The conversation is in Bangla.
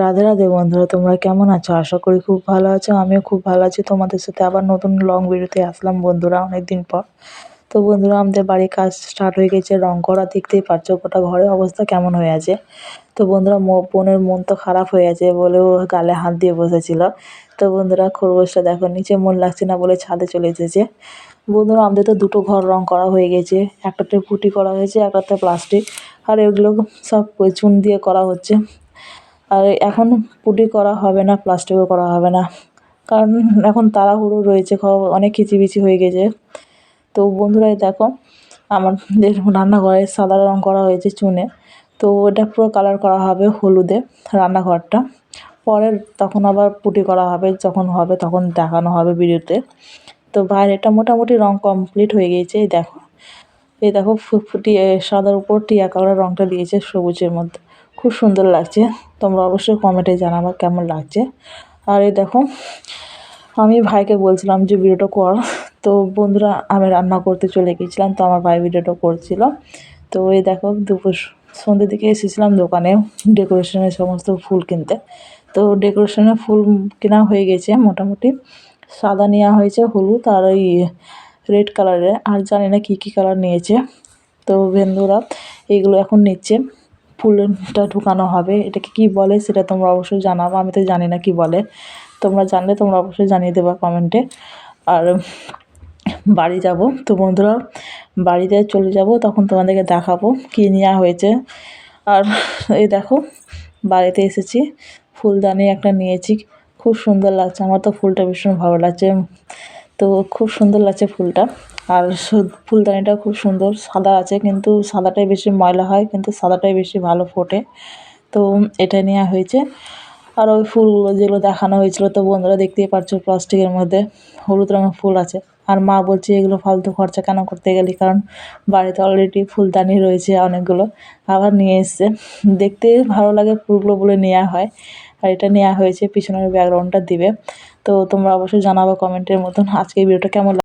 রাধে রাধে বন্ধুরা, তোমরা কেমন আছো? আশা করি খুব ভালো আছো, আমিও খুব ভালো আছি। তোমাদের সাথে আবার নতুন লং ভিডিওতে আসলাম বন্ধুরা অনেক দিন পর। তো বন্ধুরা, আমাদের বাড়ির কাজ স্টার্ট হয়ে গেছে, রং করা দেখতেই পারছ, গোটা ঘরের অবস্থা কেমন হয়ে আছে। তো বন্ধুরা বোনের মন তো খারাপ হয়ে আছে ও গালে হাত দিয়ে বসেছিল। তো বন্ধুরা, খরগোশটা দেখো, নিচে মন লাগছে না বলে ছাদে চলে এসেছে। বন্ধুরা, আমাদের তো দুটো ঘর রং করা হয়ে গেছে, একটাতে পুটি করা হয়েছে, একটাতে প্লাস্টিক, আর এগুলো সব চুন দিয়ে করা হচ্ছে। আর এখন পুটি করা হবে না, প্লাস্টিকও করা হবে না। কারণ এখন তাড়াহুড়ো রয়েছে, খ- অনেক খিচিবিচি হয়ে গেছে। তো বন্ধুরাই দেখো, আমাদের রান্নাঘরে সাদা রং করা হয়েছে চুনে। তো ওটা পুরো কালার করা হবে হলুদে রান্নাঘরটা। পরে তখন আবার পুটি করা হবে, যখন হবে তখন দেখানো হবে ভিডিওতে। তো বাইরেটা মোটামুটি রং কমপ্লিট হয়ে গিয়েছে, এই দেখো। এই দেখো ফুটফুটি সাদার উপর টিয়া কালার রংটা দিয়েছে সবুজের মধ্যে। খুব সুন্দর লাগছে। তোমরা অবশ্যই কমেন্টে জানাব কেমন লাগছে। আর এই দেখো, আমি ভাইকে বলছিলাম যে, ভিডিওটা কর। তো বন্ধুরা, আমি রান্না করতে চলে গিয়েছিলাম, তো আমার ভাই ভিডিওটা করছিল। তো এই দেখো, দুপুর সন্ধ্যের দিকে এসেছিলাম দোকানে ডেকোরেশনের সমস্ত ফুল কিনতে। তো ডেকোরেশনের ফুল কেনা হয়ে গেছে মোটামুটি। সাদা নেওয়া হয়েছে, হলুদ আর ওই রেড কালারের আর জানি না কী কী কালার নিয়েছে। তো বন্ধুরা এইগুলো এখন নিচ্ছে। ফুলটা ঢুকানো হবে। এটাকে কি বলে সেটা তোমরা অবশ্যই জানাব। আমি তো জানি না কি বলে। তোমরা জানলে তোমরা অবশ্যই জানিয়ে দেবা কমেন্টে আর বাড়ি যাব। তো বন্ধুরা, বাড়িতে চলে যাব, তখন তোমাদেরকে দেখাবো কী নেওয়া হয়েছে। আর এই দেখো, বাড়িতে এসেছি। ফুলদানি একটা নিয়েছি। খুব সুন্দর লাগছে। আমার তো ফুলটা ভীষণ ভালো লাগছে। তো খুব সুন্দর লাগছে ফুলটা। আর ফুলদানিটা খুব সুন্দর, সাদা আছে কিন্তু সাদাটাই বেশি ময়লা হয়, কিন্তু সাদাটাই বেশি ভালো ফোটে। তো এটা নেওয়া হয়েছে। আর ওই ফুলগুলো যেগুলো দেখানো হয়েছিল, তো বন্ধুরা দেখতেই পারছ প্লাস্টিকের মধ্যে হলুদ রঙের ফুল আছে। আর মা বলছে, এগুলো ফালতু খরচা কেন করতে গেলি? কারণ বাড়িতে অলরেডি ফুলদানি রয়েছে অনেকগুলো, আবার নিয়ে এসছে। দেখতে ভালো লাগে ফুলগুলো বলে নেওয়া হয়। আর এটা নেওয়া হয়েছে, পিছনের ব্যাকগ্রাউন্ডটা দিবে। তো তোমরা অবশ্যই জানাব কমেন্টের মতন আজকে ভিডিওটা কেমন